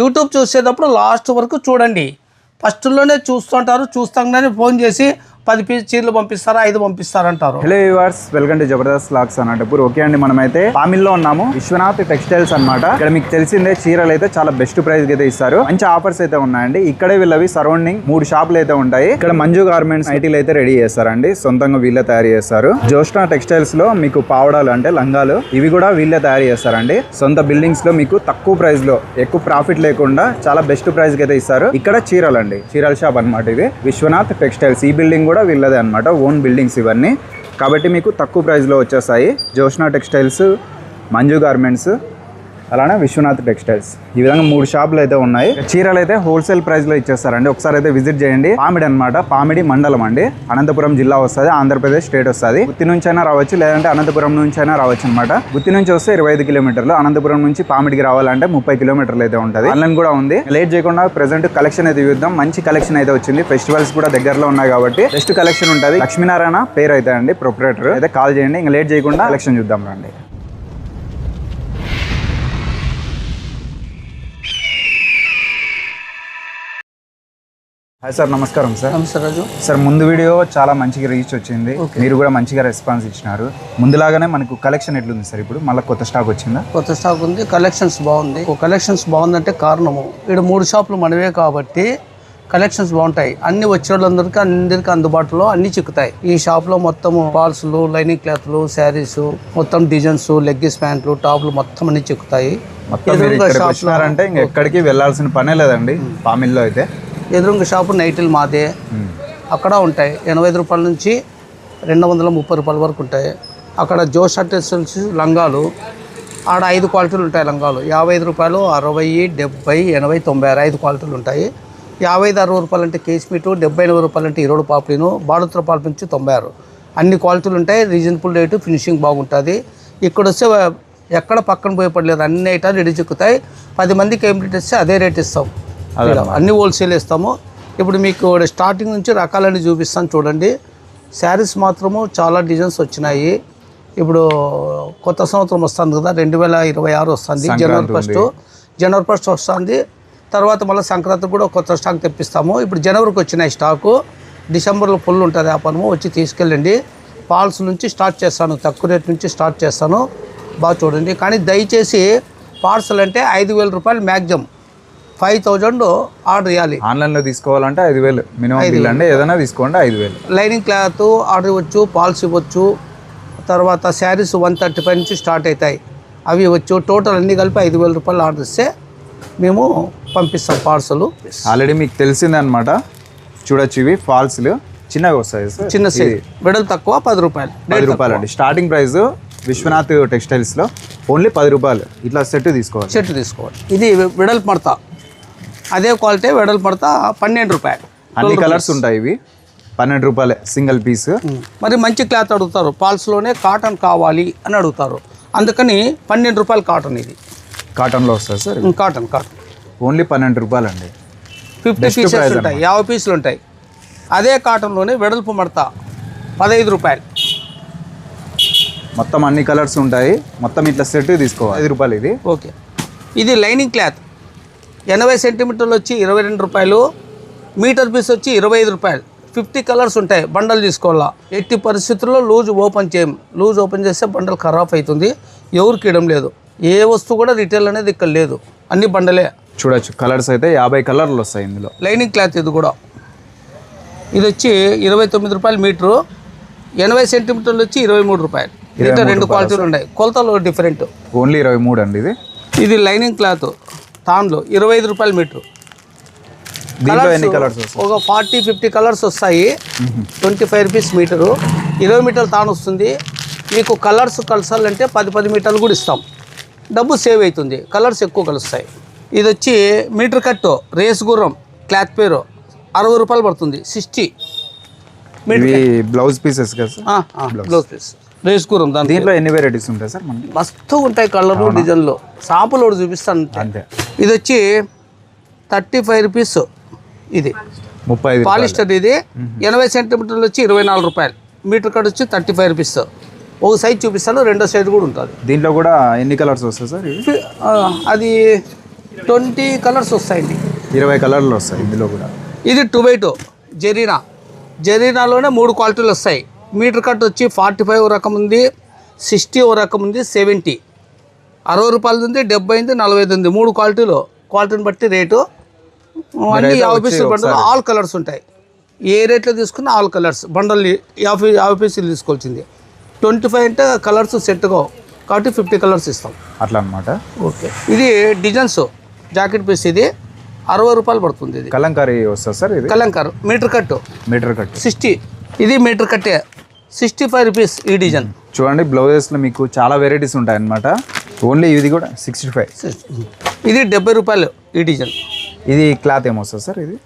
YouTube చూసేటప్పుడు last వరకు చూడండి. ఫస్ట్లోనే చూస్తుంటారు చూస్తాగానే ఫోన్ చేసి పది పీస్ చీరలు పంపిస్తారా ఐదు పంపిస్తారంటారు. Hello viewers welcome to Jabardasth lakhs అన్నప్పుడు ఓకే అండి మనమైతే పామిల్లో ఉన్నాము. విశ్వనాథ్ టెక్స్టైల్స్ అన్నమాట. ఇక్కడ మీకు తెలిసిందే చీరలు అయితే చాలా బెస్ట్ ప్రైస్ అయితే ఇస్తారు. మంచి ఆఫర్స్ అయితే ఉన్నాయండి. ఇక్కడే వీళ్ళవి సరౌండింగ్ మూడు షాపులు అయితే ఉంటాయి. ఇక్కడ మంజు గార్మెంట్స్ ఐటీలు అయితే రెడీ చేస్తారండి. సొంతంగా వీళ్ళే తయారు చేస్తారు. జోష్నా టెక్స్టైల్స్లో మీకు పావడాలు అంటే లంగాలు ఇవి కూడా వీళ్ళే తయారు చేస్తారండి. సొంత బిల్డింగ్స్లో మీకు తక్కువ ప్రైస్లో ఎక్కువ ప్రాఫిట్ లేకుండా చాలా బెస్ట్ ప్రైస్ అయితే ఇస్తారు. ఇక్కడ చీరలు అండి చీరల షాప్ అన్నమాట ఇది. విశ్వనాథ్ టెక్స్టైల్స్ ఈ బిల్డింగ్ కూడా వీళ్ళదే అనమాట ఓన్ బిల్డింగ్స్ ఇవన్నీ. కాబట్టి మీకు తక్కువ ప్రైస్లో వచ్చేస్తాయి. జోష్నా టెక్స్టైల్స్ మంజు గార్మెంట్స్ అలానే విశ్వనాథ్ టెక్స్టైల్స్. ఈ విధంగా మూడు షాపులు అయితే ఉన్నాయి. చీరలు అయితే హోల్సేల్ ప్రైస్లో ఇచ్చేస్తారండి. ఒకసారి అయితే విజిట్ చేయండి. పామిడి అన్నమాట. పామిడి మండలం అండి. అనంతపురం జిల్లా వస్తుంది. ఆంధ్రప్రదేశ్ స్టేట్ వస్తుంది. గుత్తి నుంచి అయినా రావచ్చు లేదంటే అనంతపురం నుంచి అయినా రావచ్చు అనమాట గుత్తి నుంచి వస్తే ఇరవై ఐదు కిలోమీటర్లు. అనంతపురం నుంచి పామిడికి రావాలంటే ముప్పై కిలోమీటర్లు అయితే ఉంటుంది. ఆన్లైన్ కూడా ఉంది. లేట్ చేయకుండా ప్రెసెంట్ కలెక్షన్ అయితే చూద్దాం. మంచి కలెక్షన్ అయితే వచ్చింది. ఫెస్టివల్స్ కూడా దగ్గరలో ఉన్నాయి కాబట్టి బెస్ట్ కలెక్షన్ ఉంటుంది. లక్ష్మీనారాయణ పేరు అయితే అండి ప్రొపరేటర్ అయితే కాల్ చేయండి. ఇంకా లేట్ చేయకుండా కలెక్షన్ చూద్దాం రండి. హాయ్ సార్ నమస్కారం సార్ నమస్తే రాజు. సార్ ముందు వీడియో చాలా మంచిగా రీచ్ వచ్చింది. మీరు కూడా మంచిగా రెస్పాన్స్ ఇచ్చినారు. ముందులాగానే మనకు కలెక్షన్ ఎట్లుంది సార్ ఇప్పుడు మళ్ళీ కొత్త స్టాక్ వచ్చిందా? కొత్త స్టాక్ ఉంది కలెక్షన్స్ బాగుంది. కలెక్షన్స్ బాగుందంటే కారణము ఇక్కడ మూడు షాపులు మనవే కాబట్టి కలెక్షన్స్ బాగుంటాయి. అన్ని వచ్చిన వాళ్ళందరికీ అందరికీ అందుబాటులో అన్ని చిక్కుతాయి. ఈ షాప్లో మొత్తం పాల్స్లు లైనింగ్ క్లాత్లు శారీస్ మొత్తం డిజైన్స్ లెగ్గిస్ ప్యాంట్లు టాప్లు మొత్తం అన్ని చిక్కుతాయి. ఎక్కడికి వెళ్ళాల్సిన పనే లేదండి. పామిల్లో అయితే. ఎదురుంగ షాపు నైటిల్ మాదే. అక్కడ ఉంటాయి. ఎనభై ఐదు రూపాయల నుంచి రెండు వందల ముప్పై రూపాయల వరకు ఉంటాయి. అక్కడ జోష్ అటెన్షన్స్ లంగాలు ఆడ ఐదు క్వాలిటీలు ఉంటాయి లంగాలు. యాభై ఐదు రూపాయలు అరవై డెబ్బై ఎనభై తొంభై ఆరు ఐదు క్వాలిటీలు ఉంటాయి. యాభై ఐదు అరవై రూపాయలు అంటే కేస్మీటు డెబ్బై ఎనభై రూపాయలు అంటే ఇరవై పాపిను బాడుత్ర పాప నుంచి తొంభై ఆరు. అన్ని క్వాలిటీలు ఉంటాయి. రీజనబుల్ రేటు ఫినిషింగ్ బాగుంటుంది. ఇక్కడ వస్తే ఎక్కడ పక్కన పోయపడలేదు అన్ని ఐటాలు రెడీ చిక్కుతాయి. పది మందికి ఏం రేట్ ఇస్తే అదే రేట్ ఇస్తాం. అన్ని హోల్సేల్ ఇస్తాము ఇప్పుడు మీకు స్టార్టింగ్ నుంచి రకాలన్నీ చూపిస్తాను చూడండి. శారీస్ మాత్రము చాలా డిజైన్స్ వచ్చినాయి. ఇప్పుడు కొత్త సంవత్సరం వస్తుంది కదా రెండు వేల ఇరవై ఆరు వస్తుంది జనవరి ఫస్ట్ జనవరి ఫస్ట్ వస్తుంది. తర్వాత మళ్ళీ సంక్రాంతి కూడా కొత్త స్టాక్ తెప్పిస్తాము. ఇప్పుడు జనవరికి వచ్చినాయి స్టాకు డిసెంబర్లో ఫుల్ ఉంటుంది వ్యాపారము వచ్చి తీసుకెళ్ళండి. పాల్స్ నుంచి స్టార్ట్ చేస్తాను. తక్కువ రేట్ నుంచి స్టార్ట్ చేస్తాను. బాగా చూడండి. కానీ దయచేసి పార్సల్ అంటే ఐదు వేల రూపాయలు మ్యాక్సిమం ఫైవ్ థౌజండ్ ఆర్డర్ ఇవ్వాలి ఆన్లైన్లో తీసుకోవాలంటే ఐదు వేలు. మినిమం బిల్ అంటే ఏదైనా తీసుకోండి ఐదు వేలు. లైనింగ్ క్లాత్ ఆర్డర్ ఇవ్వచ్చు పాల్స్ ఇవ్వచ్చు. తర్వాత శారీస్ వన్ థర్టీ ఫైవ్ నుంచి స్టార్ట్ అవుతాయి. అవి ఇవ్వచ్చు. టోటల్ అన్ని కలిపి ఐదు వేల రూపాయలు ఆర్డర్ ఇస్తే మేము పంపిస్తాం పార్సల్. ఆల్రెడీ మీకు తెలిసిందే అనమాట చూడొచ్చు ఇవి ఫాల్స్లు. చిన్నగా వస్తాయి చిన్న సైజ్ వెడల్ తక్కువ పది రూపాయలు. పది రూపాయలు అండి. స్టార్టింగ్ ప్రైస్ విశ్వనాథ్ టెక్స్టైల్స్లో ఓన్లీ పది రూపాయలు. ఇట్లా సెట్ తీసుకోవాలి. సెట్ తీసుకోవాలి. ఇది వెడల్పు మడత. అదే క్వాలిటీ వెడల్పు మడత పన్నెండు రూపాయలు. అన్ని కలర్స్ ఉంటాయి ఇవి. పన్నెండు రూపాయలే సింగిల్ పీస్ మరి మంచి క్లాత్ అడుగుతారు. పాల్స్లోనే కాటన్ కావాలి అని అడుగుతారు. అందుకని పన్నెండు రూపాయలు కాటన్ ఇది. కాటన్లో వస్తుంది సార్? కాటన్ కాటన్ ఓన్లీ పన్నెండు రూపాయలు అండి ఫిఫ్టీ పీసెస్ ఉంటాయి. యాభై పీసులు ఉంటాయి. అదే కాటన్లోనే వెడల్పు మడత పదహైదు రూపాయలు. మొత్తం అన్ని కలర్స్ ఉంటాయి. మొత్తం ఇట్లా సెట్ తీసుకోవాలి. ఐదు రూపాయలు ఇది. ఓకే. ఇది లైనింగ్ క్లాత్. ఎనభై సెంటీమీటర్లు వచ్చి ఇరవై రెండు రూపాయలు మీటర్ పీస్ వచ్చి ఇరవై ఐదు రూపాయలు. ఫిఫ్టీ కలర్స్ ఉంటాయి బండల్ తీసుకోవాలా. ఎట్టి పరిస్థితుల్లో లూజ్ ఓపెన్ చేయం. లూజ్ ఓపెన్ చేస్తే బండల్ ఖరాబ్ అవుతుంది. ఎవరికి ఇవ్వడం లేదు. ఏ వస్తువు కూడా రిటైల్ అనేది ఇక్కడ లేదు. అన్ని బండలే. చూడొచ్చు. కలర్స్ అయితే యాభై కలర్లు వస్తాయి ఇందులో. లైనింగ్ క్లాత్ ఇది కూడా. ఇది వచ్చి ఇరవై తొమ్మిది రూపాయలు మీటరు. ఎనభై సెంటీమీటర్లు వచ్చి ఇరవై మూడు రూపాయలు. దీంట్లో రెండు క్వాలిటీలు ఉన్నాయి. కొలతలు డిఫరెంట్. ఓన్లీ ఇరవై మూడు అండి ఇది? ఇది లైనింగ్ క్లాత్. తాన్లో ఇరవై ఐదు రూపాయలు మీటరు. దీంట్లో ఎన్ని కలర్స్ ఒక ఫార్టీ ఫిఫ్టీ కలర్స్ వస్తాయి. Twenty five rupees metre. ఇరవై మీటర్లు తాను వస్తుంది. మీకు కలర్స్ కలసాలంటే పది పది మీటర్లు కూడా ఇస్తాం. డబ్బు సేవ్ అవుతుంది. కలర్స్ ఎక్కువ కలుస్తాయి. ఇది వచ్చి మీటర్ కట్టు రేస్ గుర్రం క్లాత్ పేరు అరవై రూపాయలు పడుతుంది. సిక్స్టీ. బ్లౌజ్ పీసెస్ కదా బ్లౌజ్. పీస్ రేస్ గుర్రం దాని దీంట్లో ఎన్ని వెరైటీస్ ఉంటాయి సార్ మస్తు ఉంటాయి కలర్లు డిజైన్లు. షాపులో ఒకటి చూపిస్తాను అంతే. ఇది వచ్చి థర్టీ ఫైవ్ రూపీస్ ఇది. ముప్పై పాలిస్టర్ ఇది. ఎనభై సెంటీమీటర్లు వచ్చి ఇరవై నాలుగు రూపాయలు. మీటర్ కట్ వచ్చి థర్టీ ఫైవ్ రూపీస్ ఒక సైజ్ చూపిస్తాను రెండో సైజ్ కూడా ఉంటుంది. దీంట్లో కూడా ఎన్ని కలర్స్ వస్తాయి సార్ అది ట్వంటీ కలర్స్ వస్తాయండి ఇరవై కలర్లు వస్తాయి ఇందులో కూడా. ఇది టొమాటో జెరీనా జెరీనాలోనే మూడు క్వాలిటీలు వస్తాయి. మీటర్ కట్ వచ్చి ఫార్టీ ఫైవ్ రకం ఉంది సిక్స్టీ ఓ రకం ఉంది సెవెంటీ. అరవై రూపాయలు ఉంది డెబ్బై ఉంది నలభై ఉంది. మూడు క్వాలిటీలు క్వాలిటీని బట్టి రేటు. అన్ని యాభై పీసులు బండలు ఆల్ కలర్స్ ఉంటాయి. ఏ రేట్లో తీసుకున్నా ఆల్ కలర్స్. బండల్ యాభై యాభై పీసులు తీసుకోవాల్సింది. ట్వంటీ ఫైవ్ అంటే కలర్స్ సెట్గా కాబట్టి ఫిఫ్టీ కలర్స్ ఇస్తాం. అట్లా అనమాట ఓకే. ఇది డిజైన్స్ జాకెట్ పీస్ ఇది. అరవై రూపాయలు పడుతుంది ఇది. కలంకారీ వస్తుంది సార్ ఇది? Kalamkari metre cut. Metre cut sixty. ఇది మీటర్ కట్టే. సిక్స్టీ ఫైవ్ రూపీస్ ఈ డిజైన్ చూడండి బ్లౌజెస్లో మీకు చాలా వెరైటీస్ ఉంటాయి అనమాట ఓన్లీ ఇది కూడా సిక్స్టీ ఫైవ్ ఇది డెబ్బై రూపాయలు ఈ డిజైన్ ఇది క్లాత్ ఏమొస్తుంది సార్ ఇది?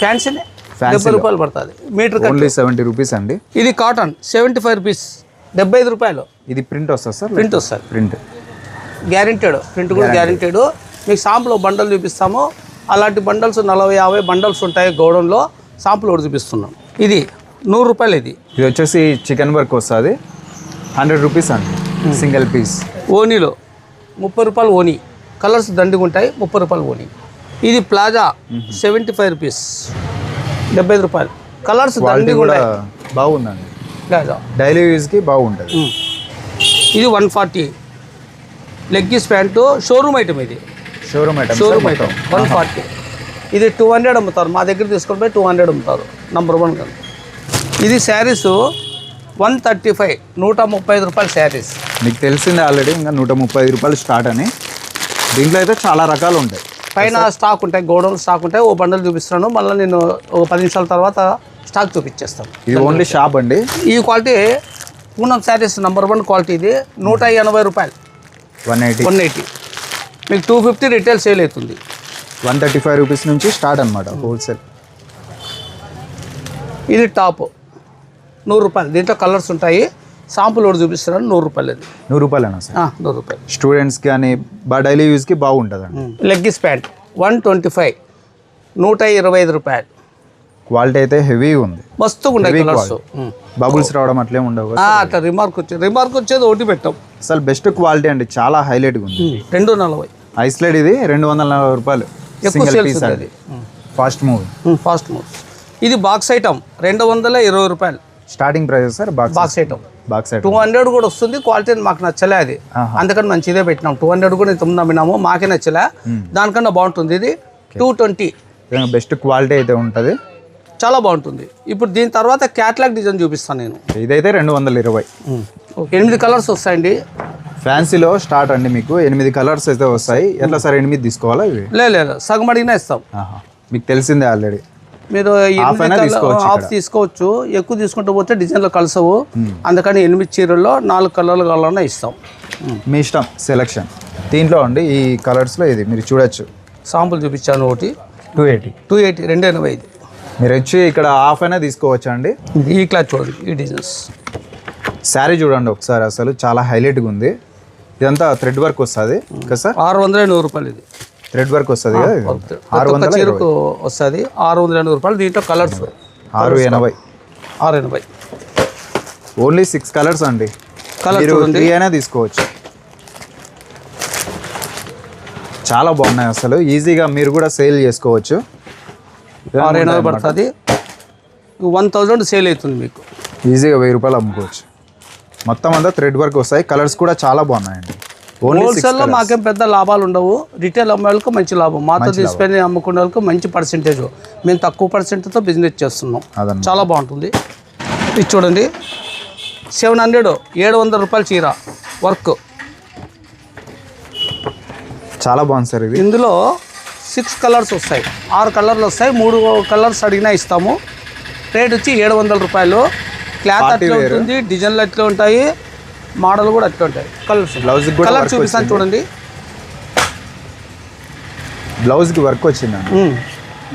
ఫ్యాన్సీనే డెబ్బై. రూపాయలు పడుతుంది. మీటర్ ఓన్లీ సెవెంటీ రూపీస్ అండి. ఇది కాటన్ సెవెంటీ ఫైవ్ రూపీస్ డెబ్బై ఐదు రూపాయలు. ఇది ప్రింట్ వస్తుంది సార్? ప్రింట్ వస్తుంది. ప్రింట్ గ్యారెంటెడ్ ప్రింట్ కూడా గ్యారెంటెడ్ మీకు సాంపుల్ బండల్ చూపిస్తాము. అలాంటి బండల్స్ నలభై యాభై బండల్స్ ఉంటాయి గోడంలో సాంపుల్ కూడా చూపిస్తున్నాం. ఇది నూరు రూపాయలు ఇది. ఇది వచ్చేసి చికెన్ వర్క్ వస్తుంది. హండ్రెడ్ రూపీస్ అండి. Single piece. ఓనీలో ముప్పై రూపాయలు ఓనీ. కలర్స్ దండిగా ఉంటాయి ముప్పై రూపాయలు ఓనీ. ఇది ప్లాజా సెవెంటీ ఫైవ్ రూపీస్. డెబ్బై ఐదు రూపాయలు. కలర్స్ దండిగా కూడా బాగుందండి. ప్లాజా. డైలీ యూజ్కి బాగుంటుంది. ఉమ్. ఇది one forty. Leggings pant showroom item ఇది. Showroom item showroom item one forty. ఇది టూ హండ్రెడ్ అమ్ముతారు. మా దగ్గర తీసుకొని పోయి టూ హండ్రెడ్ అమ్ముతారు. నంబర్ వన్ కానీ ఇది శారీస్ వన్ థర్టీ ఫైవ్ నూట ముప్పై ఐదు రూపాయల శారీస్. మీకు తెలిసిందే ఆల్రెడీ ఇంకా నూట ముప్పై ఐదు రూపాయలు స్టార్ట్ అని. దీంట్లో అయితే చాలా రకాలు ఉంటాయి. పైన స్టాక్ ఉంటాయి గోడౌన్ స్టాక్ ఉంటాయి ఓ బండల్ చూపిస్తున్నాను. మళ్ళీ నేను ఒక పది నిమిషాల తర్వాత స్టాక్ చూపించేస్తాను. ఇది ఓన్లీ షాప్ అండి. ఈ quality Poonam saris number one quality ఇది. నూట ఎనభై రూపాయలు. One eighty. One eighty. మీకు టూ ఫిఫ్టీ రిటైల్ సేల్ అవుతుంది. వన్ థర్టీ ఫైవ్ రూపీస్ నుంచి స్టార్ట్ అనమాట హోల్సేల్ ఇది టాప్ నూరు రూపాయలు. దీంట్లో కలర్స్ ఉంటాయి. సాంపుల్ కూడా చూపిస్తున్నాను. నూరు రూపాయలు అది. నూరు రూపాయలేనా సార్? నూరు రూపాయలు. స్టూడెంట్స్ కానీ బా డైలీ యూజ్కి బాగుంటుందండి. Leggings pant one twenty five నూట ఇరవై ఐదు రూపాయలు. క్వాలిటీ అయితే హెవీగా ఉంది. మస్తుగా Heavy కలర్స్ బబుల్స్ రావడం అట్లే ఉండవు. అట్లా రిమార్క్ వచ్చేది రిమార్క్ వచ్చేది ఒకటి పెట్టాం. అసలు బెస్ట్ క్వాలిటీ అండి. చాలా హైలైట్గా ఉంది. రెండు నలభై. ఐస్లైడ్ ఇది రెండు వందల నలభై రూపాయలు. సింగిల్ పీస్ అండి ఫాస్ట్ మూవ్ ఫాస్ట్ మూవ్స్ ఇది బాక్స్ ఐటమ్ రెండు వందల ఇరవై రూపాయలు. Starting price sir box box item box two hundred కూడా వస్తుంది క్వాలిటీ మాకు నచ్చలే అది. అందుకని మంచిదే పెట్టినాం. టూ హండ్రెడ్ కూడా ఇంత ముందు అమ్మినాము మాకే నచ్చలే. దానికన్నా బాగుంటుంది ఇది. టూ ట్వంటీ బెస్ట్ క్వాలిటీ అయితే ఉంటుంది. చాలా బాగుంటుంది. ఇప్పుడు దీని తర్వాత క్యాట్లాగ్ డిజైన్ చూపిస్తాను నేను. ఇదైతే రెండు వందల ఇరవై. ఎనిమిది కలర్స్ వస్తాయండి. ఫ్యాన్సీలో స్టార్ట్ అండి మీకు. ఎనిమిది కలర్స్ అయితే వస్తాయి. ఎట్లా సార్ ఎనిమిది తీసుకోవాలా ఇవి? లే లేదు సగం అడిగినా ఇస్తాం. మీకు తెలిసిందే ఆల్రెడీ మీరు Half అయినా తీసుకోవచ్చు హాఫ్ తీసుకోవచ్చు. ఎక్కువ తీసుకుంటూ పోతే డిజైన్లో కలిసవు. అందుకని ఎనిమిది చీరల్లో నాలుగు కలర్లు కావాలన్నా ఇస్తాం. మీ ఇష్టం సెలెక్షన్ దీంట్లో అండి ఈ కలర్స్లో ఇది మీరు చూడొచ్చు. సాంపుల్ చూపించాను ఒకటి. టూ ఎయిటీ టూ ఎయిటీ రెండు ఎనభై ఐదు. మీరు వచ్చి ఇక్కడ హాఫ్ అయినా తీసుకోవచ్చు అండి? ఈ క్లాత్ చూడండి ఈ డిజైన్స్. శారీ చూడండి ఒకసారి అసలు చాలా హైలైట్గా ఉంది. ఇదంతా థ్రెడ్ వర్క్ వస్తుంది. కదా సార్? ఆరు వందల నూరు రూపాయలు ఇది. థ్రెడ్ వర్క్ వస్తుంది ఆరు వందల చీరకు వస్తుంది. ఆరు వందల ఎనభై రూపాయలు దీంట్లో కలర్స్ ఆరు ఎనభై. ఆరు ఎనభై. ఓన్లీ సిక్స్ కలర్స్ అండి. త్రీ అయినా తీసుకోవచ్చు. చాలా బాగున్నాయి అసలు. ఈజీగా మీరు కూడా సేల్ చేసుకోవచ్చు. ఆరు ఎనభై పడుతుంది. వన్ థౌజండ్ సేల్ అవుతుంది మీకు. ఈజీగా వెయ్యి రూపాయలు అమ్ముకోవచ్చు. మొత్తం అంతా థ్రెడ్ వర్క్ వస్తాయి. కలర్స్ కూడా చాలా బాగున్నాయండి. హోల్సేల్లో మాకేం పెద్ద లాభాలు ఉండవు. రిటైల్ అమ్మే వాళ్ళకి మంచి లాభం. మాతో తీసుకొని అమ్ముకునే వాళ్ళకి మంచి పర్సెంటేజ్ మేము తక్కువ పర్సెంట్తో బిజినెస్ చేస్తున్నాం. చాలా బాగుంటుంది. ఇది చూడండి. సెవెన్ హండ్రెడ్ ఏడు వందల రూపాయల చీర. వర్క్ చాలా బాగుంది సార్ ఇది. ఇందులో సిక్స్ కలర్స్ వస్తాయి. ఆరు కలర్లు వస్తాయి. మూడు కలర్స్ అడిగినా ఇస్తాము. రేట్ వచ్చి ఏడు వందల రూపాయలు. క్లాత్ అట్లా. ఉంటుంది. డిజైన్లు అట్లా ఉంటాయి. మోడల్ కూడా అట్లా ఉంటాయి. కలర్స్ కూడా కలర్ చూపిస్తాను చూడండి. బ్లౌజ్కి వర్క్ వచ్చిందండి ఉమ్.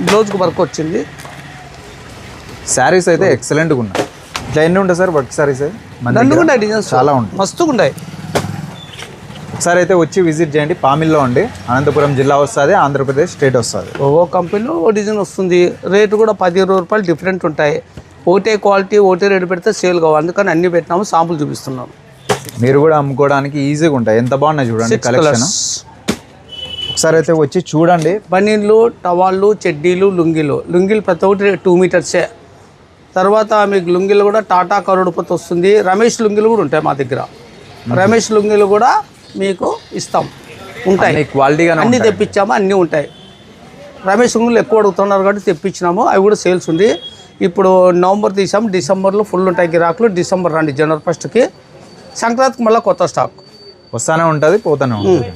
బ్లౌజ్కి వర్క్ వచ్చింది. శారీస్ అయితే ఎక్సలెంట్గా ఉన్నాయి. ఇట్లా ఎన్ని ఉంటాయి సార్ వర్క్ శారీస్? ఉంటాయి డిజైన్స్ చాలా ఉంటాయి. మస్తుగా ఉంటాయి. ఒకసారి అయితే వచ్చి విజిట్ చేయండి. పామిల్లో ఉండి అనంతపురం జిల్లా వస్తుంది ఆంధ్రప్రదేశ్ స్టేట్ వస్తుంది. ఓ కంపెనీలో ఓ డిజైన్ వస్తుంది. రేటు కూడా పది ఇరవై రూపాయలు డిఫరెంట్ ఉంటాయి. ఒకటే క్వాలిటీ ఒకటే రేటు పెడితే సేల్ కావాలి. అందుకని అన్ని పెట్టినాము సాంపుల్ చూపిస్తున్నాం మీరు కూడా అమ్ముకోవడానికి ఈజీగా ఉంటాయి. ఎంత బాగున్నాయి చూడండి కలెక్షన్ ఒకసారి అయితే వచ్చి చూడండి. బనీన్లు టవాళ్ళు చెడ్డీలు లుంగీలు. లుంగీలు ప్రతి ఒక్కటి టూ మీటర్సే తర్వాత మీకు లుంగీలు కూడా టాటా కరోడుపతి వస్తుంది. రమేష్ లుంగీలు కూడా ఉంటాయి మా దగ్గర. రమేష్ లుంగీలు కూడా మీకు ఇస్తాం. ఉంటాయి. అన్ని క్వాలిటీగానే అన్నీ తెప్పించాము అన్నీ ఉంటాయి. రమేష్ లుంగీలు ఎక్కువ అడుగుతున్నారు కాబట్టి తెప్పించినాము. అవి కూడా సేల్స్ ఉంది. ఇప్పుడు నవంబర్ తీసాము. డిసెంబర్లో ఫుల్ ఉంటాయి గిరాకులు. డిసెంబర్ రండి జనవరి ఫస్ట్కి సంక్రాంతికి మళ్ళీ కొత్త స్టాక్. వస్తానే ఉంటుంది పోతానే ఉంటుంది.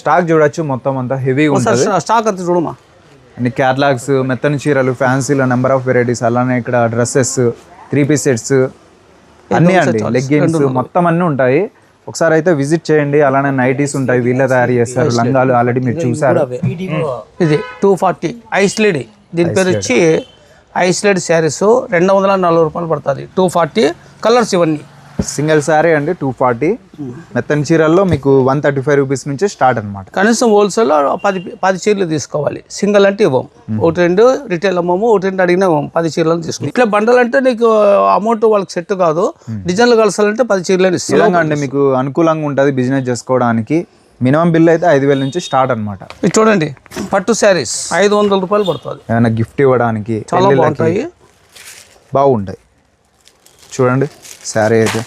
స్టాక్ చూడొచ్చు మొత్తం అంతా హెవీగా ఉంటుంది. స్టాక్ అంతా చూడమా? అన్ని క్యాట్లాగ్స్ మెత్తని చీరలు ఫ్యాన్సీలో నెంబర్ ఆఫ్ వెరైటీస్ అలానే ఇక్కడ డ్రెస్సెస్ త్రీ పీస్ సెట్స్ అన్నీ అండి. లెగ్గిన్స్ మొత్తం అన్నీ ఉంటాయి. ఒకసారి అయితే విజిట్ చేయండి. అలానే నైటీస్ ఉంటాయి. వీళ్ళే తయారు చేస్తారు. లంగాలు ఆల్రెడీ మీరు చూసారు ఇది టూ ఫార్టీ ఐస్లెడ్ దీని పేరు వచ్చి ఐస్లెడ్ శారీస్ రెండు వందల నలభై రూపాయలు పడుతుంది. టూ ఫార్టీ కలర్స్ ఇవన్నీ. సింగిల్ శారీ అండి టూ ఫార్టీ మెత్తని చీరల్లో మీకు వన్ థర్టీ ఫైవ్ రూపీస్ నుంచి స్టార్ట్ అనమాట కనీసం హోల్సేల్లో పది పది చీరలు తీసుకోవాలి. సింగిల్ అంటే ఇవ్వం. ఒకటి రెండు రిటైల్ అమ్మము ఒకటి రెండు అడిగినా ఇవ్వం. పది చీరలు తీసుకో. ఇట్లా బండలు అంటే నీకు అమౌంట్ వాళ్ళకి సెట్ కాదు. డిజైన్లు కలసాలంటే పది చీరలు ఇస్తాం అండి మీకు అనుకూలంగా ఉంటుంది బిజినెస్ చేసుకోవడానికి. మినిమం బిల్ అయితే ఐదు వేల నుంచి స్టార్ట్ అనమాట ఇది చూడండి పట్టు శారీస్ ఐదు వందల రూపాయలు పడుతుంది. ఏమైనా గిఫ్ట్ ఇవ్వడానికి చాలా బాగుంటాయి. బాగుంటాయి. చూడండి. శారీ అయితే.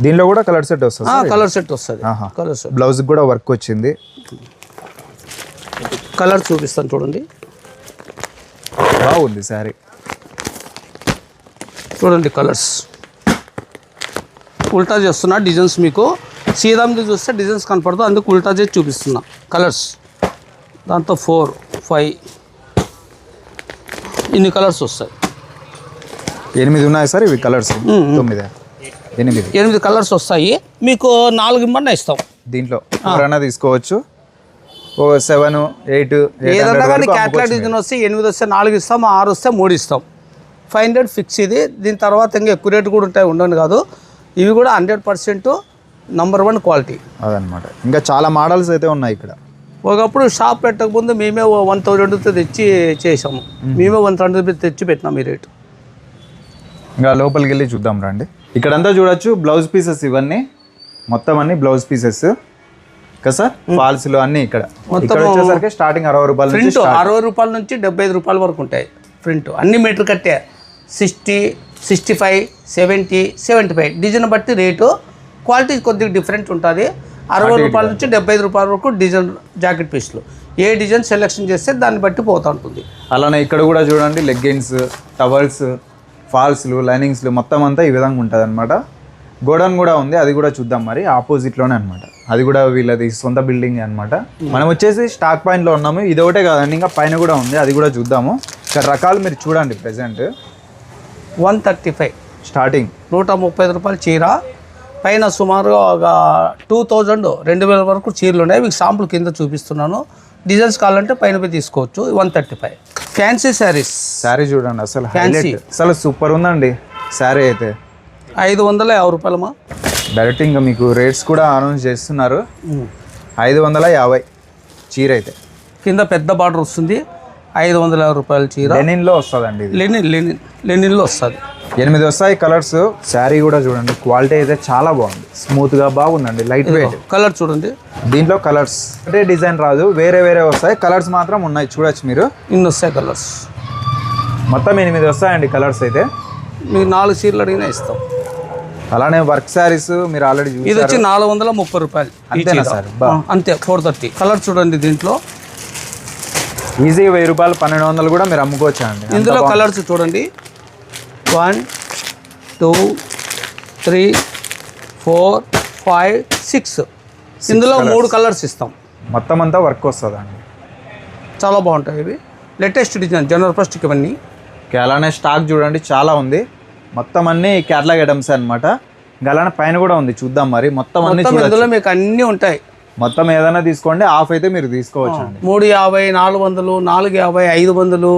దీనిలో కూడా కలర్ సెట్ వస్తుంది సార్? కలర్ సెట్ వస్తుంది. ఆహా. Colour set. బ్లౌజ్ కూడా వర్క్ వచ్చింది. కలర్ చూపిస్తాను చూడండి. బాగుంది శారీ. చూడండి కలర్స్. ఉల్టా చేస్తున్నా డిజైన్స్ మీకు. సీదా మీద చూస్తే డిజైన్స్ కనపడదు అందుకు ఉల్టా చేసి చూపిస్తున్నా. కలర్స్. దాంతో ఫోర్ ఫైవ్ ఇన్ని కలర్స్ వస్తాయి. ఎనిమిది ఉన్నాయి సార్ ఇవి కలర్స్. తొమ్మిది. ఎనిమిది. ఎనిమిది కలర్స్ వస్తాయి. మీకు నాలుగు ఇమ్మన్నా ఇస్తాం. దీంట్లో ఎవరైనా తీసుకోవచ్చు. ఓ సెవెన్ ఎయిట్ ఏదన్నా కానీ క్యాట్లాగ్ డిజైన్ వస్తే ఎనిమిది వస్తే నాలుగు ఇస్తాం ఆరు వస్తే మూడు ఇస్తాం. ఫైవ్ హండ్రెడ్ ఫిక్స్ ఇది. దీని తర్వాత ఇంకా ఎక్కువ రేటు కూడా ఉంటాయి ఉండను కాదు. ఇవి కూడా hundred percent number one quality. అదనమాట. ఇంకా చాలా మోడల్స్ అయితే ఉన్నాయి ఇక్కడ. ఒకప్పుడు షాప్ పెట్టకముందు మేమే వన్ థౌజండ్ తెచ్చి చేసాము. మేమే. వన్ థౌసండ్ తెచ్చి పెట్టినాం ఈ రేటు. ఇంకా లోపలికి వెళ్ళి చూద్దాం రండి. ఇక్కడంతా చూడొచ్చు బ్లౌజ్ పీసెస్ ఇవన్నీ. మొత్తం అన్ని బ్లౌజ్ పీసెస్ కదా సార్ ఫాల్స్లు అన్ని ఇక్కడ. ఇక్కడ వచ్చేసరికి స్టార్టింగ్ అరవై రూపాయల నుంచి ప్రింట్ అరవై రూపాయల నుంచి డెబ్బై ఐదు రూపాయల వరకు ఉంటాయి ప్రింట్. అన్ని మీటర్ కట్టే. Sixty sixty five seventy seventy five design బట్టి రేటు క్వాలిటీ కొద్దిగా డిఫరెంట్ ఉంటుంది. అరవై రూపాయల నుంచి డెబ్బై ఐదు రూపాయల వరకు డిజైన్ జాకెట్ పీస్లు. ఏ డిజైన్ సెలెక్షన్ చేస్తే దాన్ని బట్టి పోతూ ఉంటుంది. అలానే ఇక్కడ కూడా చూడండి లెగ్గిన్స్ టవల్స్ ఫాల్స్లు లైనింగ్స్లు మొత్తం అంతా ఈ విధంగా ఉంటుంది అనమాట గోడౌన్ కూడా ఉంది అది కూడా చూద్దాం మరి. ఆపోజిట్లోనే అనమాట అది కూడా వీళ్ళది సొంత బిల్డింగ్ అనమాట మనం వచ్చేసి స్టాక్ పాయింట్లో ఉన్నాము. ఇది ఒకటే కాదండి ఇంకా పైన కూడా ఉంది అది కూడా చూద్దాము. ఇక్కడ రకాలు మీరు చూడండి present one thirty five starting నూట ముప్పై ఐదు రూపాయల చీర. పైన సుమారుగా ఒక టూ థౌజండ్ రెండు వేల వరకు చీరలు ఉన్నాయి. మీకు షాంపుల్ కింద చూపిస్తున్నాను. డిజైన్స్ కావాలంటే పైన పోయి తీసుకోవచ్చు. One thirty five fancy saris sari చూడండి అసలు. హైలైట్ అసలు సూపర్ ఉందండి శారీ అయితే. ఐదు వందల యాభై రూపాయలమా డైరెక్ట్ ఇంకా మీకు రేట్స్ కూడా అనౌన్స్ చేస్తున్నారు. ఐదు వందల యాభై చీర అయితే. కింద పెద్ద బార్డర్ వస్తుంది ఐదు వందల యాభై రూపాయల చీర. లెనిన్లో వస్తుందండి లెనిన్ లెనిన్ లెనిన్లో వస్తుంది. ఎనిమిది వస్తాయి కలర్స్. శారీ కూడా చూడండి క్వాలిటీ అయితే చాలా బాగుంది. స్మూత్గా బాగుందండి లైట్ వెయిట్ కలర్ చూడండి. దీంట్లో కలర్స్ అంటే డిజైన్ రాదు వేరే వేరే వస్తాయి. కలర్స్ మాత్రం ఉన్నాయి చూడొచ్చు మీరు. ఇన్ని వస్తాయి కలర్స్ మొత్తం ఎనిమిది వస్తాయండి కలర్స్ అయితే. మీకు నాలుగు చీరలు అడిగినా ఇస్తాం. అలానే వర్క్ శారీస్ మీరు ఆల్రెడీ ఇది వచ్చి నాలుగు వందల ముప్పై రూపాయలు అంతేనా. సార్? అంతే ఫోర్ థర్టీ కలర్ చూడండి దీంట్లో. ఈజీ వెయ్యి రూపాయలు పన్నెండు వందలు కూడా మీరు అమ్ముకోవచ్చా అండి ఇందులో కలర్స్ చూడండి. One two three four five six. ఇందులో మూడు కలర్స్ ఇస్తాం. మొత్తం అంతా వర్క్ వస్తుందండి. చాలా బాగుంటాయి ఇవి. లేటెస్ట్ డిజైన్ జనవరి ఫస్ట్కి ఇవన్నీ. ఓకే, అలానే స్టాక్ చూడండి చాలా ఉంది. మొత్తం అన్ని క్యాటలాగ్ ఐటమ్స్ అనమాట అలానే పైన కూడా ఉంది చూద్దాం మరి. మొత్తం అన్ని ఇందులో మీకు అన్నీ ఉంటాయి. మొత్తం ఏదైనా తీసుకోండి ఆఫ్ అయితే మీరు తీసుకోవచ్చు అండి మూడు యాభై నాలుగు వందలు నాలుగు యాభై ఐదు వందలు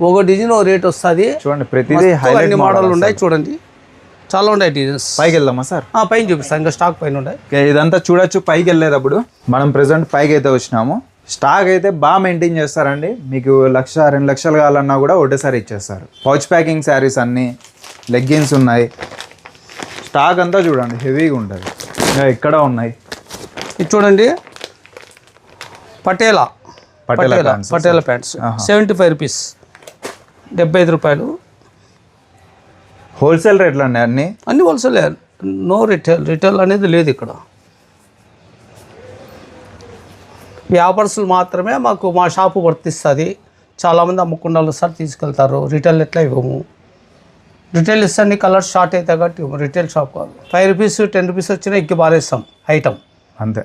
ఒక డిజైన్ ఒక రేట్ వస్తుంది. చూడండి ప్రతిదీ హైలైట్ అన్ని మోడల్ ఉన్నాయి చూడండి. చాలా ఉన్నాయి డిజైన్స్ పైకి వెళ్దామా సార్? ఆ, పైన చూపిస్తాను ఇంకా స్టాక్ పైన ఉన్నాయి. ఇదంతా చూడొచ్చు పైకి వెళ్ళేటప్పుడు మనం ప్రెసెంట్ పైకి అయితే వచ్చినాము. స్టాక్ అయితే బాగా మెయింటైన్ చేస్తారండి. మీకు లక్ష రెండు లక్షలు కావాలన్నా కూడా ఒకటేసారి ఇచ్చేస్తారు. పౌచ్ ప్యాకింగ్ శారీస్ అన్నీ లెగ్గిన్స్ ఉన్నాయి. స్టాక్ అంతా చూడండి హెవీగా ఉంటుంది. ఇంకా ఇక్కడ ఉన్నాయి. ఇది చూడండి. Patiala. Patiala. Patiala pants seventy five rupees డెబ్బై ఐదు రూపాయలు. హోల్సేల్ రేట్లు అండి అన్ని? అన్ని హోల్సేల్. No retail. రిటైల్ అనేది లేదు ఇక్కడ. వ్యాపారస్తులు మాత్రమే మాకు మా షాపు వర్తిస్తుంది. చాలామంది అమ్ముకున్న సార్ తీసుకెళ్తారు. రిటైల్ ఎట్లా ఇవ్వము? రిటైల్ ఇస్తే అన్ని కలర్స్ షార్ట్ అవుతాయి కాబట్టి ఇవ్వము. రిటైల్ షాప్ కాదు. ఫైవ్ రూపీస్ టెన్ రూపీస్ వచ్చినా ఎక్కి బారేస్తాం ఐటమ్. అంతే.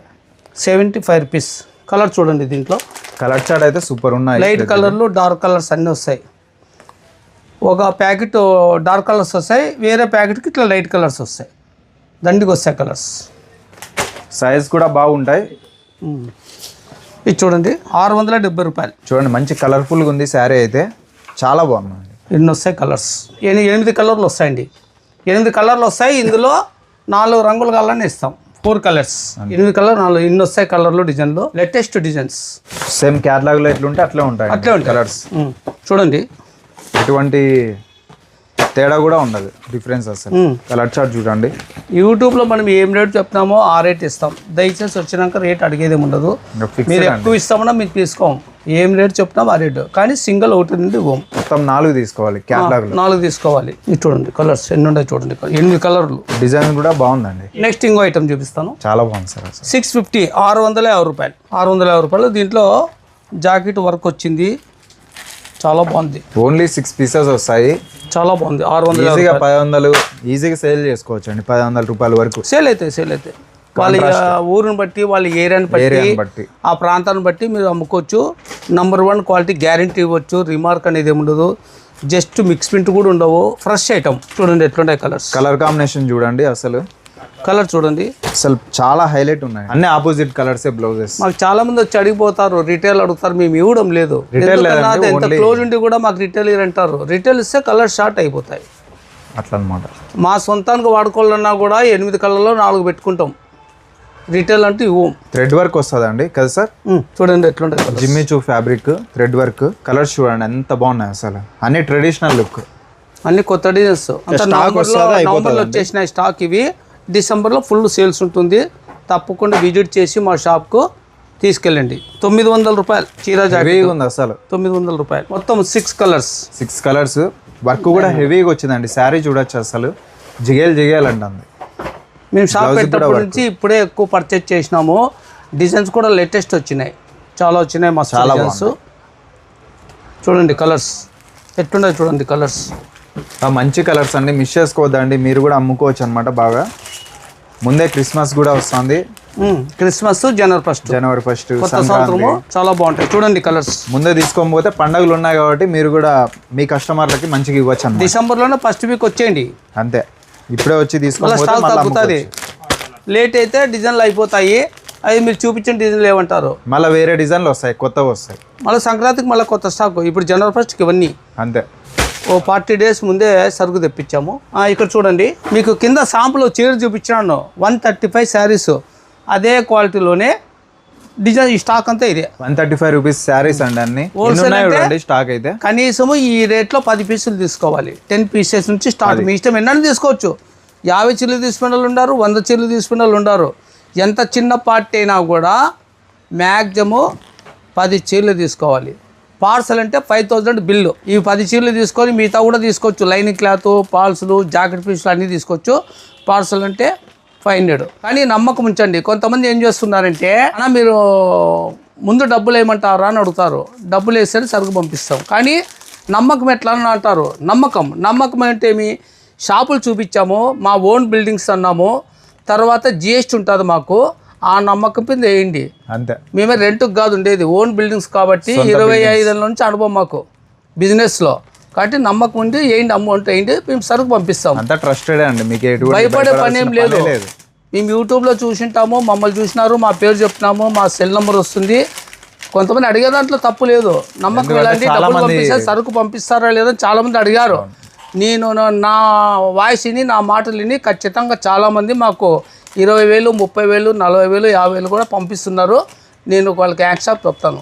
Seventy five rupees. కలర్ చూడండి దీంట్లో. కలర్ చాట్ అయితే సూపర్ ఉన్నాయి. లైట్ కలర్లు డార్క్ కలర్స్ అన్నీ వస్తాయి. ఒక ప్యాకెట్ డార్క్ కలర్స్ వస్తాయి వేరే ప్యాకెట్కి ఇట్లా లైట్ కలర్స్ వస్తాయి. దండికి వస్తాయి కలర్స్. సైజ్ కూడా బాగుంటాయి. ఇది చూడండి ఆరు వందల డెబ్బై రూపాయలు. చూడండి మంచి కలర్ఫుల్గా ఉంది శారీ అయితే. చాలా బాగుంది ఎన్ని వస్తాయి కలర్స్? ఎని ఎనిమిది కలర్లు వస్తాయండి. ఎనిమిది కలర్లు వస్తాయి ఇందులో నాలుగు రంగులు కలర్ని ఇస్తాం. ఫోర్ కలర్స్ ఎనిమిది కలర్ నాలుగు ఇన్ని వస్తాయి కలర్లు డిజైన్లు? లేటెస్ట్ డిజైన్స్ సేమ్ క్యాటలాగ్లో ఎట్లుంటే అట్లే ఉంటాయి అట్లే ఉంటాయి. కలర్స్ చూడండి ఎటువంటి తేడా కూడా ఉండదు డిఫరెన్స్ అసలు. కలర్ చార్ట్ చూడండి. యూట్యూబ్లో మనం ఏం రేట్ చెప్తున్నామో ఆ రేట్ ఇస్తాం. దయచేసి వచ్చినాక రేట్ అడిగేది ఉండదు. మీరు ఎక్కువ ఇస్తామన్నా మీరు తీసుకోం. ఏం రేట్ చెప్తున్నాం ఆ రేటు కానీ సింగిల్ ఒకటి నుండి ఇవ్వం. మొత్తం నాలుగు తీసుకోవాలి క్యాటలాగ్ నాలుగు తీసుకోవాలి. ఇది చూడండి కలర్స్ ఎన్ని ఉన్నాయి చూడండి. ఎనిమిది కలర్లు డిజైన్ కూడా బాగుందండి. నెక్స్ట్ ఇంకో ఐటమ్ చూపిస్తాను. చాలా బాగుంది సార్ సిక్స్ ఫిఫ్టీ ఆరు వందల యాభై రూపాయలు. ఆరు వందల యాభై రూపాయలు. దీంట్లో జాకెట్ వర్క్ వచ్చింది. చాలా బాగుంది. ఓన్లీ సిక్స్ పీసెస్ వస్తాయి. చాలా బాగుంది. ఆరు వందల ఈజీగా పది వందలు ఈజీగా సేల్ చేసుకోవచ్చు అండి పది వందల రూపాయల వరకు. సేల్ అవుతాయి సేల్ అవుతాయి వాళ్ళ ఊరిని బట్టి వాళ్ళ ఏరియాని బట్టి బట్టి. ఆ ప్రాంతాన్ని బట్టి మీరు అమ్ముకోవచ్చు. నంబర్ వన్ క్వాలిటీ గ్యారంటీ ఇవ్వచ్చు. రిమార్క్ అనేది ఏమి ఉండదు జస్ట్ మిక్స్ ప్రింట్ కూడా ఉండవు. ఫ్రెష్ ఐటమ్ చూడండి ఎట్లుంటాయి కలర్స్ కలర్ కాంబినేషన్ చూడండి అసలు. కలర్ చూడండి. అసలు చాలా హైలైట్ ఉన్నాయి. అన్ని ఆపోజిట్ కలర్స్ బ్లౌజెస్. మాకు చాలా మంది వచ్చి అడిగిపోతారు రిటైల్ అడుగుతారు మేము ఇవ్వడం లేదు. అది ఎంత క్లోజ్ ఉండి కూడా మాకు రిటైల్ అంటారు. రిటైల్ ఇస్తే కలర్ షార్ట్ అయిపోతాయి. అట్లా అనమాట మా సొంతానికి వాడుకోవాలన్నా కూడా ఎనిమిది కలర్లో నాలుగు పెట్టుకుంటాం. రిటైల్ అంటే ఇవ్వం. థ్రెడ్ వర్క్ వస్తుందండి. కదా సార్? చూడండి ఎట్లుంటాయి కలర్ జిమ్మి చూ ఫ్యాబ్రిక్ థ్రెడ్ వర్క్ కలర్స్ చూడండి ఎంత బాగున్నాయి అసలు. అన్ని ట్రెడిషనల్ లుక్ అన్ని కొత్త డిజైన్స్ అంతా Stock నవంబర్లో వస్తుందా, అయిపోతుందా నవంబర్లో వచ్చేసిన స్టాక్ ఇవి. డిసెంబర్లో ఫుల్ సేల్స్ ఉంటుంది. తప్పకుండా విజిట్ చేసి మా షాప్కు తీసుకెళ్ళండి. తొమ్మిది వందల రూపాయలు చీర జాకెట్. హెవీగా ఉంది అసలు. తొమ్మిది వందల రూపాయలు. మొత్తం six colours. Six colours. Work కూడా హెవీగా వచ్చిందండి. శారీ చూడొచ్చు అసలు. జిగేల్ జిగేల్ అంటుంది. మేము షాప్ పెట్టినప్పటి నుంచి ఇప్పుడే ఎక్కువ పర్చేజ్ చేసినాము. డిజైన్స్ కూడా లేటెస్ట్ వచ్చినాయి. చాలా వచ్చినాయి మా చాలా చూడండి కలర్స్ ఎట్లున్నాయి చూడండి కలర్స్ మంచి కలర్స్ అండి. మిస్ చేసుకోవద్దండి మీరు కూడా అమ్ముకోవచ్చు అనమాట బాగా. ముందే క్రిస్మస్ కూడా వస్తుంది. క్రిస్మస్ జనవరి ఫస్ట్ జనవరి ఫస్ట్ కొత్త సంవత్సరము చాలా బాగుంటాయి. చూడండి కలర్స్. ముందే తీసుకోకపోతే పోతే పండుగలు ఉన్నాయి కాబట్టి మీరు కూడా మీ కస్టమర్లకి మంచిగా ఇవ్వచ్చు డిసెంబర్లోనే ఫస్ట్ వీక్ వచ్చేయండి. అంతే. ఇప్పుడే వచ్చి తగ్గుతుంది. లేట్ అయితే డిజైన్లు అయిపోతాయి. అవి మీరు చూపించిన డిజైన్లు ఏమంటారు? మళ్ళీ వేరే డిజైన్లు వస్తాయి కొత్తవి వస్తాయి. మళ్ళీ సంక్రాంతికి మళ్ళీ కొత్త స్టాక్ ఇప్పుడు జనవరి ఫస్ట్కి ఇవన్నీ. అంతే. ఓ ఫార్టీ డేస్ ముందే సరుకు తెప్పించాము. ఇక్కడ చూడండి మీకు కింద సాంపుల్ చీర చూపించాను వన్ థర్టీ ఫైవ్ శారీస్ అదే క్వాలిటీలోనే డిజైన్ ఈ స్టాక్ అంతా ఇదే. One thirty five rupees saris అండి అన్ని? చూడండి స్టాక్ అయితే. కనీసము ఈ రేట్లో పది పీసులు తీసుకోవాలి. టెన్ పీసెస్ నుంచి స్టార్ట్ మీ ఇష్టం ఎన్నైనా తీసుకోవచ్చు. యాభై చీరలు తీసుకునే వాళ్ళు ఉన్నారు వంద చీరలు తీసుకునే వాళ్ళు ఉన్నారు ఎంత చిన్న పార్టీ అయినా కూడా మ్యాక్సిమం పది చీరలు తీసుకోవాలి. పార్సల్ అంటే ఫైవ్ థౌజండ్ బిల్లు. ఈ పది చీరలు తీసుకొని మిగతా కూడా తీసుకోవచ్చు. లైనింగ్ క్లాత్ పాల్సులు జాకెట్ పీసులు అన్నీ తీసుకోవచ్చు. పార్సల్ అంటే ఫైవ్ హండ్రెడ్. కానీ నమ్మకం ఉంచండి. కొంతమంది ఏం చేస్తున్నారంటే అన్న మీరు ముందు డబ్బులు వేయమంటారా అని అడుగుతారు. డబ్బులు వేస్తే సరుకు పంపిస్తాం. కానీ నమ్మకం ఎట్లా అని అంటారు? నమ్మకం. నమ్మకం అంటే ఏమి? షాపులు చూపించాము మా ఓన్ బిల్డింగ్స్ అన్నాము. తర్వాత జిఎస్టీ ఉంటుంది మాకు. ఆ నమ్మకం మీద వేయండి. అంతే. మేమే రెంట్కి కాదు ఉండేది ఓన్ బిల్డింగ్స్ కాబట్టి ఇరవై ఐదు నుంచి అనుభవం మాకు బిజినెస్లో కాబట్టి నమ్మకం ఉండి వేయండి అమౌంట్ వేయండి మేము సరుకు పంపిస్తాం. అంతా ట్రస్టెడ్ అండి మీకు భయపడే పని ఏం లేదు. మేము యూట్యూబ్లో చూసింటాము మమ్మల్ని చూసినారు మా పేరు చెప్తున్నాము మా సెల్ నెంబర్ వస్తుంది. కొంతమంది అడిగే దాంట్లో తప్పు లేదు. నమ్మకం చాలా డబ్బులు మంది- పంపిస్తే సరుకు పంపిస్తారా లేదని చాలా మంది అడిగారు. నేను నా- నా వాయిస్ విని నా మాటలు విని ఖచ్చితంగా చాలామంది మాకు ఇరవై వేలు ముప్పై వేలు నలభై వేలు యాభై వేలు కూడా పంపిస్తున్నారు. నేను వాళ్ళకి యాక్సెప్ట్ చెప్తాను.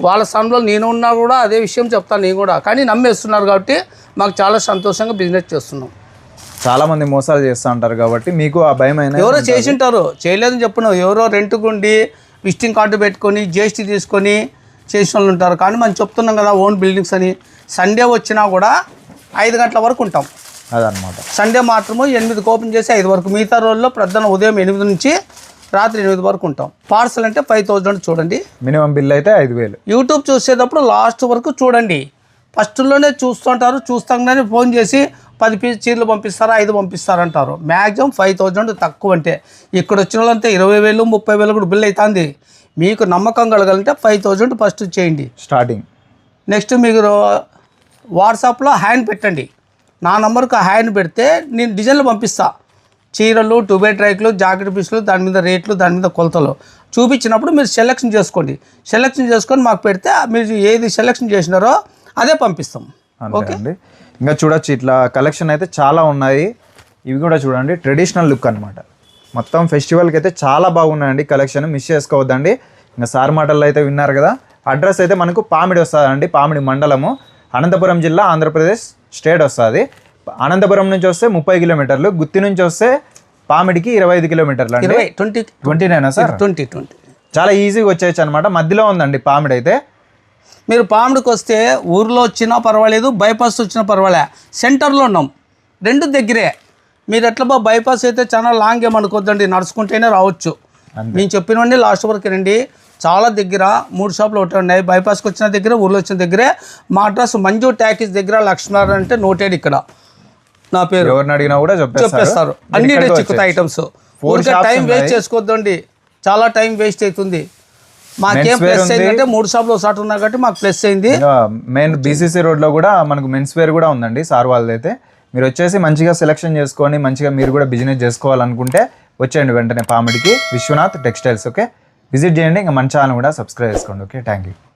వాళ్ళ స్థానంలో నేను ఉన్నా కూడా అదే విషయం చెప్తాను నేను కూడా. కానీ నమ్మేస్తున్నారు కాబట్టి మాకు చాలా సంతోషంగా బిజినెస్ చేస్తున్నాం. చాలా మంది మోసాలు చేస్తూ ఉంటారు కాబట్టి మీకు ఆ భయం అయినా ఎవరో చేసింటారు. చేయలేదని చెప్పను. ఎవరో రెంట్కుండి విజిటింగ్ కార్డు పెట్టుకొని జిఎస్టీ తీసుకొని చేసిన వాళ్ళు ఉంటారు. కానీ మనం చెప్తున్నాం కదా ఓన్ బిల్డింగ్స్ అని. సండే వచ్చినా కూడా ఐదు గంటల వరకు ఉంటాం. అదనమాట. సండే మాత్రము ఎనిమిదికి ఓపెన్ చేసి ఐదు వరకు. మిగతా రోజుల్లో ప్రధాన ఉదయం ఎనిమిది నుంచి రాత్రి ఎనిమిది వరకు ఉంటాం. పార్సల్ అంటే ఫైవ్ థౌజండ్ చూడండి. మినిమం బిల్ అయితే ఐదు వేలు. యూట్యూబ్ చూసేటప్పుడు లాస్ట్ వరకు చూడండి. ఫస్ట్లోనే చూస్తుంటారు చూస్తాగానే ఫోన్ చేసి పది పీస్ చీరలు పంపిస్తారా ఐదు పంపిస్తారంటారు మ్యాక్సిమం ఫైవ్ థౌజండ్ తక్కువ అంటే. ఇక్కడ వచ్చిన వాళ్ళంతా ఇరవై వేలు ముప్పై వేలు కూడా బిల్ అవుతుంది మీకు నమ్మకం కలగాలంటే ఫైవ్ థౌజండ్ ఫస్ట్ చేయండి. స్టార్టింగ్ నెక్స్ట్ మీరు వాట్సాప్లో హ్యాండ్ పెట్టండి. నా నంబర్కి హ్యాండ్ పెడితే నేను డిజైన్లు పంపిస్తా. చీరలు టూ బై ట్రైక్లు జాకెట్ పీసులు దాని మీద రేట్లు దాని మీద కొలతలు. చూపించినప్పుడు మీరు సెలెక్షన్ చేసుకోండి. సెలెక్షన్ చేసుకొని మాకు పెడితే మీరు ఏది సెలెక్షన్ చేసినారో అదే పంపిస్తాం. అంతే అండి. ఇంకా చూడొచ్చు ఇట్లా కలెక్షన్ అయితే చాలా ఉన్నాయి. ఇవి కూడా చూడండి ట్రెడిషనల్ లుక్ అనమాట మొత్తం ఫెస్టివల్కి అయితే చాలా బాగున్నాయండి కలెక్షన్ మిస్ చేసుకోవద్దండి. ఇంకా సార్ మాటల్లో అయితే విన్నారు కదా. అడ్రస్ అయితే మనకు పామిడి వస్తుందండి పామిడి మండలము అనంతపురం జిల్లా ఆంధ్రప్రదేశ్. స్టేట్ వస్తుంది. అనంతపురం నుంచి వస్తే ముప్పై కిలోమీటర్లు గుత్తి నుంచి వస్తే పామిడికి ఇరవై ఐదు కిలోమీటర్లు అండి. ఇరవై ట్వంటీ ట్వంటీనేనా సార్? Twenty twenty. చాలా ఈజీగా వచ్చేయచ్చు అనమాట మధ్యలో ఉందండి పామిడి అయితే. మీరు పాముడికి వస్తే ఊర్లో వచ్చినా పర్వాలేదు బైపాస్ వచ్చినా పర్వాలే. సెంటర్లో ఉన్నాం. రెండు దగ్గరే. మీరు ఎట్లా బా బైపాస్ అయితే చాలా లాంగ్ ఏమనుకోద్దండి నడుచుకుంటేనే రావచ్చు. నేను చెప్పినవన్నీ లాస్ట్ వరకు రండి చాలా దగ్గర మూడు షాపులు ఒకటి ఉన్నాయి. బైపాస్కి వచ్చిన దగ్గర ఊర్లో వచ్చిన దగ్గరే. మా అడ్రస్ మంజు ట్యాకీస్ దగ్గర లక్ష్మీనారాయణ అంటే నోటెడ్ ఇక్కడ. నా పేరు. ఎవరిని అడిగినా కూడా చెప్పేస్తారు. అన్ని చిక్కుతాయి ఐటమ్స్ ఊరికే టైం వేస్ట్. చేసుకోవద్దండి చాలా టైం వేస్ట్ అవుతుంది. మాకేం ప్లస్. అయిందంటే మూడు షాపులు ఒకసారి ఉన్నాయి కాబట్టి మాకు ప్లస్ అయింది. మెయిన్ బీసీసీ రోడ్లో కూడా మనకు మెన్స్ వేర్ కూడా ఉందండి సార్ వాళ్ళదైతే. మీరు వచ్చేసి మంచిగా సెలెక్షన్ చేసుకొని మంచిగా మీరు కూడా బిజినెస్ చేసుకోవాలనుకుంటే వచ్చేయండి వెంటనే పామిడికి. విశ్వనాథ్ టెక్స్టైల్స్ ఓకే విజిట్ చేయండి ఇంకా మన ఛానల్ కూడా సబ్స్క్రైబ్ చేసుకోండి. Okay thank you